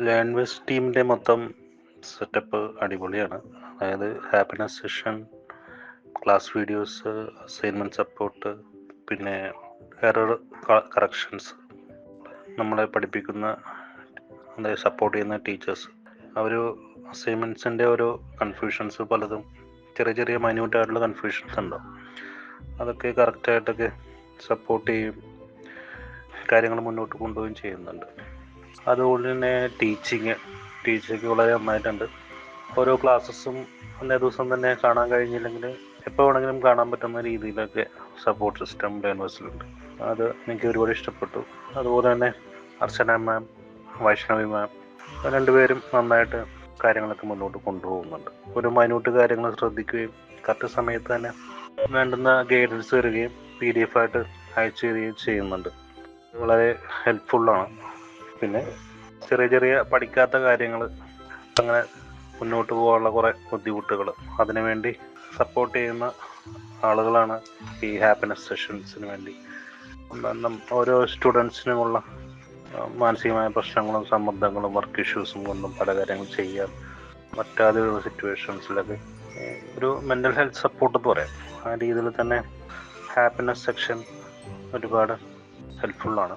Learnverse ടീമിന്റെ മൊത്തം setup അടിപൊളിയാണ്. അതായത് happiness session class videos assignment support പിന്നെ എറർ കറക്ഷൻസ് നമ്മളെ പഠിപ്പിക്കുന്ന അതായത് സപ്പോർട്ട് ചെയ്യുന്ന ടീച്ചേഴ്സ് അവർ അസൈൻമെന്റ്സിന്റെ ഓരോ കൺഫ്യൂഷൻസ് പലതും ചെറിയ ചെറിയ മൈന്യൂട്ടായിട്ടുള്ള കൺഫ്യൂഷൻസ് ഉണ്ടാവും. അതൊക്കെ കറക്റ്റായിട്ടൊക്കെ സപ്പോർട്ട് ചെയ്യും കാര്യങ്ങൾ മുന്നോട്ട് കൊണ്ടുപോവുകയും ചെയ്യുന്നുണ്ട്. അതുപോലെ തന്നെ ടീച്ചിങ് ടീച്ചിങ് വളരെ നന്നായിട്ടുണ്ട്. ഓരോ ക്ലാസ്സസും അന്നേ ദിവസം തന്നെ കാണാൻ കഴിഞ്ഞില്ലെങ്കിൽ എപ്പോൾ വേണമെങ്കിലും കാണാൻ പറ്റുന്ന രീതിയിലൊക്കെ സപ്പോർട്ട് സിസ്റ്റം യൂണിവേഴ്സിലുണ്ട് അത് എനിക്ക് ഒരുപാട് ഇഷ്ടപ്പെട്ടു. അതുപോലെ തന്നെ അർച്ചന മാം വൈഷ്ണവി മാം രണ്ടുപേരും നന്നായിട്ട് കാര്യങ്ങളൊക്കെ മുന്നോട്ട് കൊണ്ടുപോകുന്നുണ്ട്. ഒരു മൈന്യൂട്ട് കാര്യങ്ങൾ ശ്രദ്ധിക്കുകയും കറക്റ്റ് സമയത്ത് തന്നെ വേണ്ടുന്ന ഗൈഡൻസ് തരികയും പി ഡി എഫ് ആയിട്ട് അയച്ചു തരികയും ചെയ്യുന്നുണ്ട്. വളരെ ഹെൽപ്ഫുള്ളാണ് പിന്നെ ചെറിയ ചെറിയ പഠിക്കാത്ത കാര്യങ്ങൾ അങ്ങനെ മുന്നോട്ട് പോകാനുള്ള കുറേ ബുദ്ധിമുട്ടുകൾ അതിനുവേണ്ടി സപ്പോർട്ട് ചെയ്യുന്ന ആളുകളാണ് ഈ ഹാപ്പിനെസ് സെഷൻസിന് വേണ്ടി. ഓരോ സ്റ്റുഡൻസിനുമുള്ള മാനസികമായ പ്രശ്നങ്ങളും സമ്മർദ്ദങ്ങളും വർക്ക് ഇഷ്യൂസും കൊണ്ടും പല കാര്യങ്ങൾ ചെയ്യാൻ പറ്റാതെയുള്ള സിറ്റുവേഷൻസിലൊക്കെ ഒരു മെന്റൽ ഹെൽത്ത് സപ്പോർട്ട് എന്ന് പറയാം. ആ രീതിയിൽ തന്നെ ഹാപ്പിനെസ് സെക്ഷൻ ഒരുപാട് ഹെൽപ്ഫുള്ളാണ്